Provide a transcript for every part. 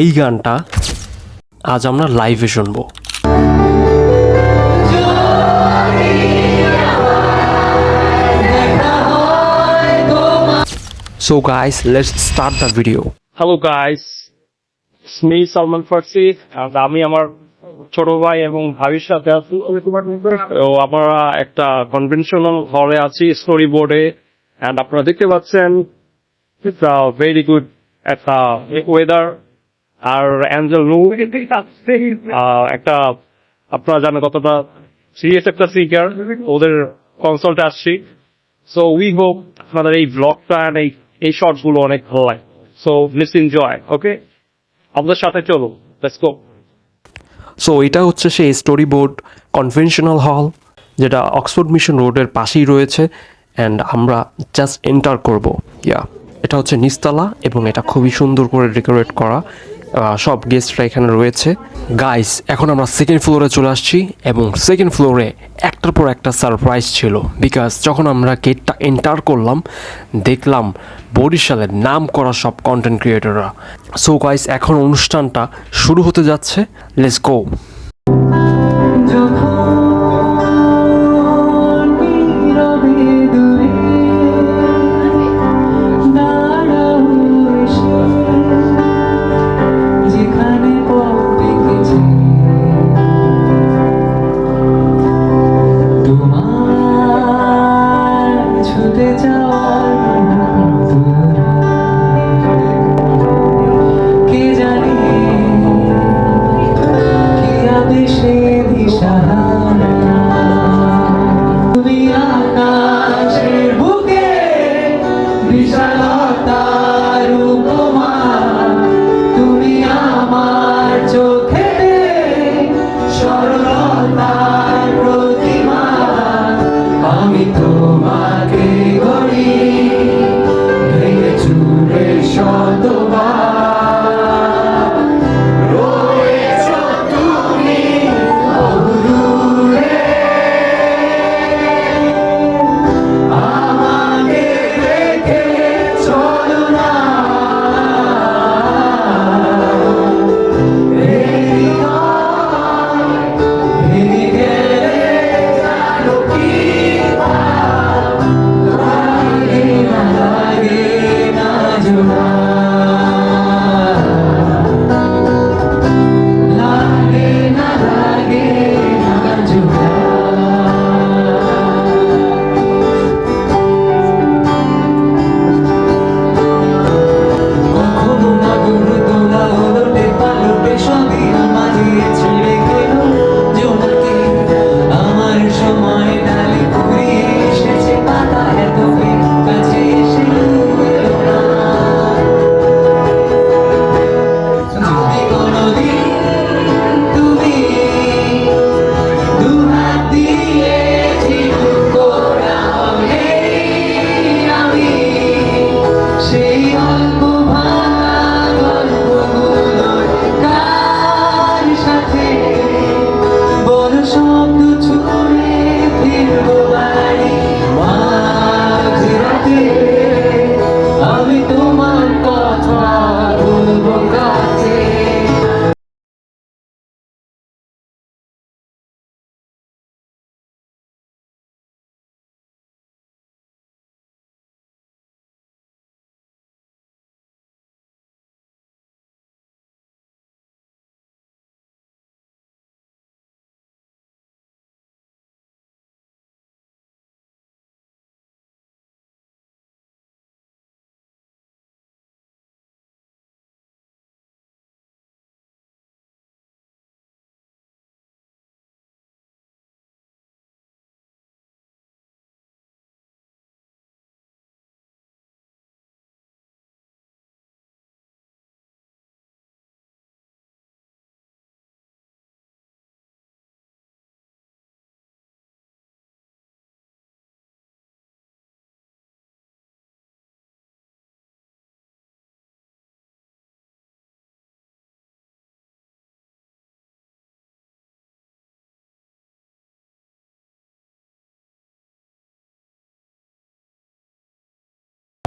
এই গানটা আজ আমরা লাইভে শুনব। So guys, let's start the video. Hello guys me Salman আর আমি আমার ছোট ভাই এবং ভাবির সাথে আছি। তো আমরা একটা কনভেনশনাল হলে আছি স্টোরি বোর্ডে এন্ড আপনারা দেখতে পাচ্ছেন ভেরি গুড একটা ওয়েদার আর অ্যাঞ্জেল একটা আপনারা জানেন কতটা সিরিয়াস একটা সিকার ওদের কনসাল্টে আসছি। সো উই হোপ আপনাদের এই ব্লগটা এই এই শর্টসগুলো অনেক ভালো লাগে। সো প্লিজ এনজয় ওকে আমাদের সাথে চলো লেটস গো সো এটা হচ্ছে সেই স্টোরি বোর্ড কনভেনশনাল হল যেটা অক্সফোর্ড মিশন রোডের পাশেই রয়েছে অ্যান্ড আমরা জাস্ট এন্টার করব। ইয়া এটা হচ্ছে নিস্তালা এবং এটা খুবই সুন্দর করে ডেকোরেট করা। সব গেস্টরা এখানে রয়েছে। গাইস এখন আমরা সেকেন্ড ফ্লোরে চলে আসছি এবং সেকেন্ড ফ্লোরে একটার পর একটা সারপ্রাইজ ছিল। বিকজ যখন আমরা গেটটা এন্টার করলাম, দেখলাম বরিশালের নাম করা সব কন্টেন্ট ক্রিয়েটররা সো গাইস এখন অনুষ্ঠানটা শুরু হতে যাচ্ছে। Let's go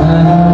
Amen.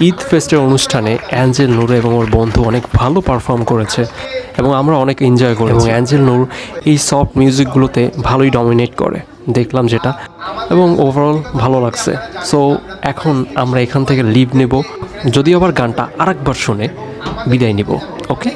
ঈদ ফেস্টের অনুষ্ঠানে অ্যাঞ্জেল নূর এবং ওর বন্ধু অনেক ভালো পারফর্ম করেছে এবং আমরা অনেক এনজয় করি এবং অ্যাঞ্জেল নূর এই সফট মিউজিকগুলোতে ভালোই ডমিনেট করে। দেখলাম যেটা। এবং ওভারঅল ভালো লাগছে। সো এখন আমরা এখান থেকে লিভ নেব। যদি আবার গানটা আরেকবার শুনে বিদায় নেব। ওকে